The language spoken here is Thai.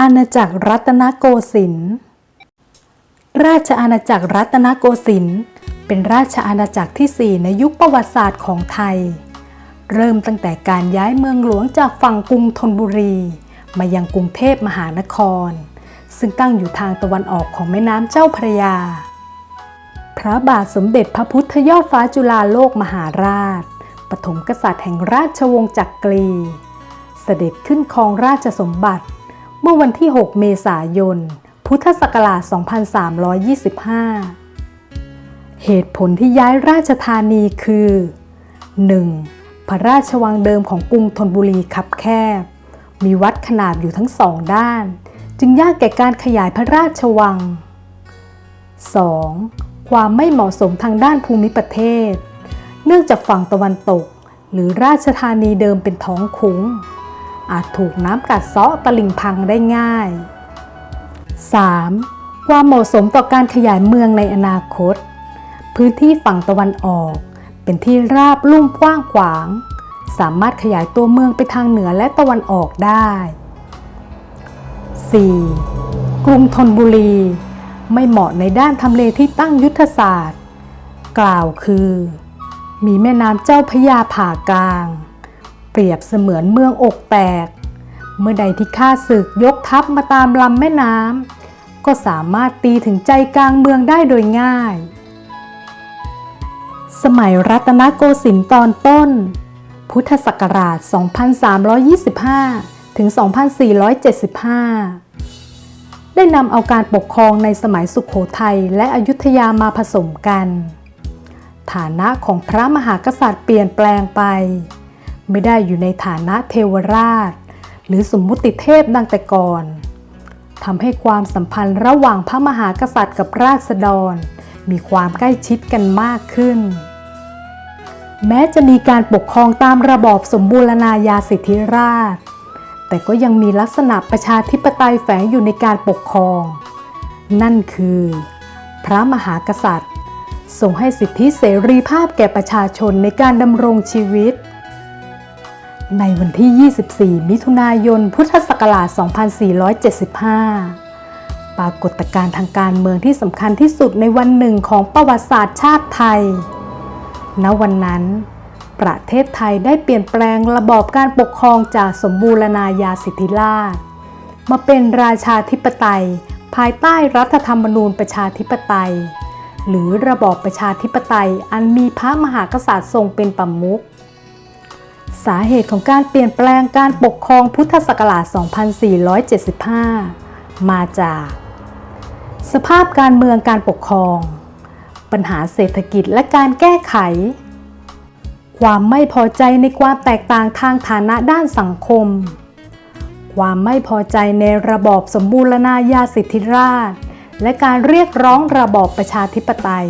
อาณาจักรรัตนโกสินทร์ ราชอาณาจักรรัตนโกสินทร์ เป็นราชอาณาจักรที่ 4 ในยุคประวัติศาสตร์ของไทย เริ่มตั้งแต่การย้ายเมืองหลวงจากฝั่งกรุงธนบุรี มายังกรุงเทพมหานคร ซึ่งตั้งอยู่ทางตะวันออกของแม่น้ำเจ้าพระยา พระบาทสมเด็จพระพุทธยอดฟ้าจุฬาโลกมหาราช ปฐมกษัตริย์แห่งราชวงศ์จักรี เสด็จขึ้นครองราชสมบัติ เมื่อวันที่ 6 เมษายน พุทธศักราช 2325 เหตุผลที่ย้ายราชธานีคือ 1. พระราชวังเดิมของกรุงธนบุรีคับแคบ มีวัดขนาบอยู่ทั้งสองด้าน จึงยากแก่การขยายพระราชวัง 2. ความไม่เหมาะสมทางด้านภูมิประเทศ เนื่องจากฝั่งตะวันตก หรือราชธานีเดิมเป็นท้องคุ้ง อาจถูกน้ำกัดเซาะตลิ่งพังได้ง่าย 3. ความเหมาะสมต่อการขยายเมืองในอนาคต พื้นที่ฝั่งตะวันออก เป็นที่ราบลุ่มกว้างขวาง สามารถขยายตัวเมืองไปทางเหนือและตะวันออกได้ 4. กรุงธนบุรี ไม่เหมาะในด้านทำเลที่ตั้งยุทธศาสตร์ กล่าวคือ มีแม่น้ำเจ้าพยาผ่ากลาง เปรียบเสมือนเมืองอกแตก เมื่อใดที่ข้าศึกยกทัพมาตามลำแม่น้ำก็สามารถตีถึงใจกลางเมืองได้โดยง่าย สมัยรัตนโกสินทร์ตอนต้น พุทธศักราช 2325 ถึง 2475 ได้นำเอาการปกครองในสมัยสุขโขทัยและอยุธยามาผสมกัน ฐานะของพระมหากษัตริย์เปลี่ยนแปลงไป ไม่ได้อยู่ในฐานะเทวราช หรือสมมุติเทพดังแต่ก่อนทำให้ความสัมพันธ์ระหว่างพระมหากษัตริย์กับราษฎร มีความใกล้ชิดกันมากขึ้น แม้จะมีการปกครองตามระบอบสมบูรณาญาสิทธิราช แต่ก็ยังมีลักษณะประชาธิปไตยแฝงอยู่ในการปกครอง นั่นคือ พระมหากษัตริย์ ทรงให้สิทธิเสรีภาพแก่ประชาชนในการดำรงชีวิต ในวันที่ 24 มิถุนายน พุทธศักราช 2475 ปรากฏการณ์ทางการเมืองที่สำคัญที่สุดในวันหนึ่งของประวัติศาสตร์ชาติไทย ณ วันนั้น ประเทศไทยได้เปลี่ยนแปลงระบอบการปกครองจากสมบูรณาญาสิทธิราชย์มาเป็นราชาธิปไตย ภายใต้รัฐธรรมนูญประชาธิปไตย หรือระบอบประชาธิปไตยอันมีพระมหากษัตริย์ทรงเป็นประมุข สาเหตุของการเปลี่ยนแปลงการปกครองพุทธศักราช 2475 มาจาก สภาพการเมืองการปกครอง ปัญหาเศรษฐกิจและการแก้ไข ความไม่พอใจในความแตกต่างทางฐานะด้านสังคม ความไม่พอใจในระบอบสมบูรณาญาสิทธิราช และการเรียกร้องระบอบประชาธิปไตย